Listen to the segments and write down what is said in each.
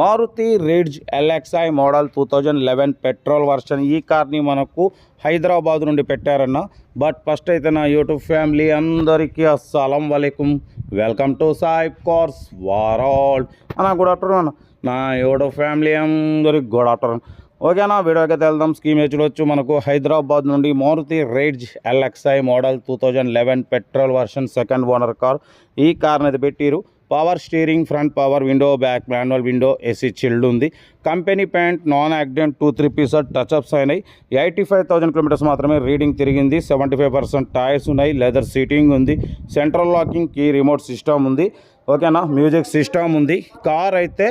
Maruti Ritz LXI model two thousand eleven petrol version. ఈ కార్ని మనకు హైదరాబాద్ నుండి పెట్టారన్న. బట్ ఫస్ట్ అయితే నా యూట్యూబ్ ఫ్యామిలీ అందరికీ అస్సలం వలైకుం వెల్కమ్ టు సాయిబ్ కార్స్ వారాల్. అన్న గుడ్ ఆఫ్టర్నూన్ నా యూట్యూబ్ ఫ్యామిలీ అందరికి గుడ్ ఆఫ్టర్నూన్ ఓకేనా వీడియోకి అయితే వెళ్దాం. స్కీమ్ చూడొచ్చు. మనకు హైదరాబాద్ నుండి Maruti Ritz LXI model two thousand eleven petrol version second owner car. ఈ కార్ని అయితే పెట్టిరు. Power steering front power window back manual window AC chilled ఉంది. Company paint non accident two three pieces touchups అయినాయి. Eighty five thousand kilometres మాత్రమే reading తిరిగింది. Seventy five percent tyres ఉన్నాయి. Leather seating ఉంది. Central locking key remote system ఉంది. ఓకేనా music system ఉంది. Car అయితే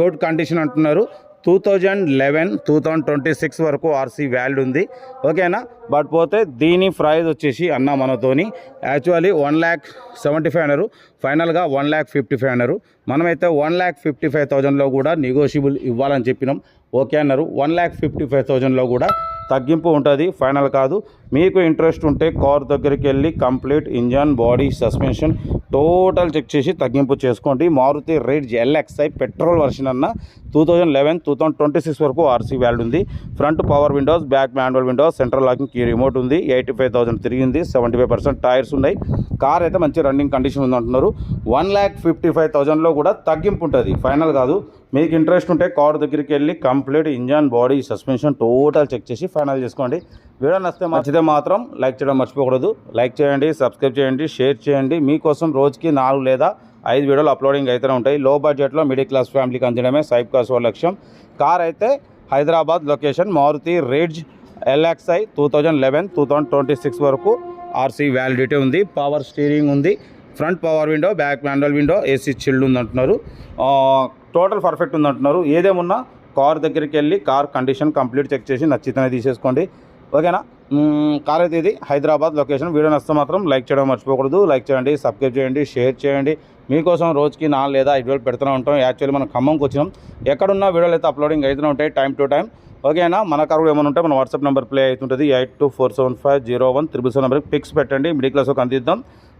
గుడ్ కండిషన్ అంటున్నారు. Two thousand eleven two thousand twenty six వరకు ఆర్సీ వ్యాల్డ్ ఉంది. ఓకేనా? బట్ పోతే దీని ప్రైజ్ వచ్చేసి అన్న మనతోని. Actually one lakh seventy five అన్నారు. ఫైనల్గా వన్ ల్యాక్ ఫిఫ్టీ ఫైవ్ అన్నారు. మనమైతే వన్ ల్యాక్ ఫిఫ్టీ ఫైవ్ థౌజండ్లో కూడా నెగోషియబుల్ ఇవ్వాలని చెప్పినాం. ఓకే అన్నారు. వన్ ల్యాక్ ఫిఫ్టీ ఫైవ్ థౌజండ్లో కూడా తగ్గింపు ఉంటుంది ఫైనల్ కాదు. మీకు ఇంట్రెస్ట్ ఉంటే కార్ దగ్గరికి వెళ్ళి complete engine body suspension total check చేసి తగ్గింపు చేసుకోండి. Maruti rate LXi petrol version అన్న two thousand eleven two thousand twenty six వరకు ఆర్సీ వాల్యూ ఉంది. Front power windows back manual windows central locking key remote ఉంది. Eighty five thousand తిరిగింది seventy five percent tyres ఉన్నాయి. Car అయితే మంచి running condition ఉంది అంటున్నారు వన్ ల్యాక్ ఫిఫ్టీ ఫైవ్ థౌసండ్లో కూడా తగ్గింపు ఉంటుంది ఫైనల్ కాదు. మీకు ఇంట్రెస్ట్ ఉంటే కార్ దగ్గరికి వెళ్ళి complete engine body suspension total check చేసి ఫైనల్ చేసుకోండి. వీడియో నచ్చితే నచ్చితే మాత్రం లైక్ చేయడం మర్చిపోకూడదు. లైక్ చేయండి సబ్స్క్రైబ్ చేయండి షేర్ చేయండి. మీకోసం రోజుకి నాలుగు లేదా ఐదు వీడియోలు అప్లోడింగ్ అయితేనే ఉంటాయి. లో బడ్జెట్లో మిడిల్ క్లాస్ ఫ్యామిలీకి అందించడమే సైబ్ కాస్ లక్ష్యం. కార్ అయితే Hyderabad location Maruti Ritz LXI two thousand eleven two thousand twenty six వరకు ఆర్సీ వ్యాలిడిటీ ఉంది. పవర్ స్టీరింగ్ ఉంది. Front power window back manual window AC chilled ఉంది అంటున్నారు టోటల్ పర్ఫెక్ట్ ఉంది అంటున్నారు ఏదేమున్నా కార్ దగ్గరికి వెళ్ళి కార్ కండిషన్ కంప్లీట్ చెక్ చేసి నచ్చితేనే తీసేసుకోండి. ఓకేనా? కార్ అయితే ఇది హైదరాబాద్ లొకేషన్. వీడియో నచ్చితే మాత్రం లైక్ చేయడం మర్చిపోకూడదు. లైక్ చేయండి సబ్స్క్రైబ్ చేయండి షేర్ చేయండి. మీకోసం రోజుకి నాలుగు లేదా ఐదు వేలు పెడుతూనే ఉంటాం. యాక్చువల్లీ మనం ఖమ్మంకి వచ్చినాం. ఎక్కడున్న వీడియోలు అయితే అప్లోడింగ్ అవుతూనే ఉంటాయి టైం టు టైం. ఓకేనా? మన కారు ఏమైనా ఉంటే మన వాట్సాప్ నెంబర్ ప్లే అవుతుంటుంది. Eight two four seven five zero one triple seven నెంబర్కి పిక్స్ పెట్టండి. మిడిల్ క్లాస్ ఒక అందిద్దాం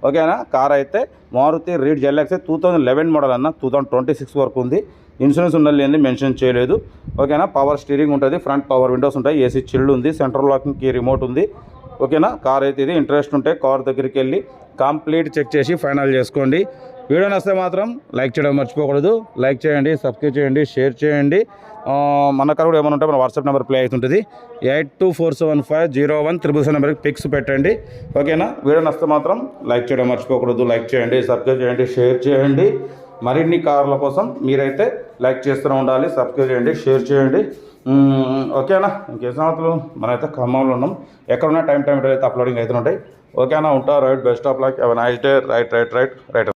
ఓకేనా? కార్ అయితే మారుతి రీడ్ జెల్ఎక్స్ టూ థౌసండ్ లెవెన్ మోడల్ అన్న టూ థౌసండ్ ట్వంటీ సిక్స్ వరకు ఉంది. ఇన్సూరెన్స్ ఉండాలి లేని మెన్షన్ చేయలేదు. ఓకేనా? పవర్ స్టీరింగ్ ఉంటుంది ఫ్రంట్ పవర్ విండోస్ ఉంటాయి ఏసీ చిల్డ్ ఉంది సెంట్రల్ లాకింగ్ కీ రిమోట్ ఉంది. ఓకేనా? కార్ అయితే ఇది ఇంట్రెస్ట్ ఉంటే కార్ దగ్గరికి వెళ్ళి కంప్లీట్ చెక్ చేసి ఫైనల్ చేసుకోండి. వీడియో నస్తే మాత్రం లైక్ చేయడం మర్చిపోకూడదు. లైక్ చేయండి సబ్స్క్రైబ్ చేయండి షేర్ చేయండి. మన కార్ కూడా ఏమైనా ఉంటే మన వాట్సాప్ నెంబర్ ప్లే అవుతుంటుంది. Eight two four seven five zero one triple seven నెంబర్కి పిక్స్ పెట్టండి. ఓకేనా? వీడియో నస్తే మాత్రం లైక్ చేయడం మర్చిపోకూడదు. లైక్ చేయండి సబ్స్క్రైబ్ చేయండి షేర్ చేయండి. మరిన్ని కార్ల కోసం మీరైతే లైక్ చేస్తూనే ఉండాలి సబ్స్క్రైబ్ చేయండి షేర్ చేయండి. ఓకేనా? ఇంకేం సంగతులు? మనమైతే ఖమ్మంలో ఉన్నాం. ఎక్కడున్నా టైం టైం అయితే అప్లోడింగ్ అవుతుంటాయి ఓకేనా? ఉంటా right best of luck. Nice day. Right right right right.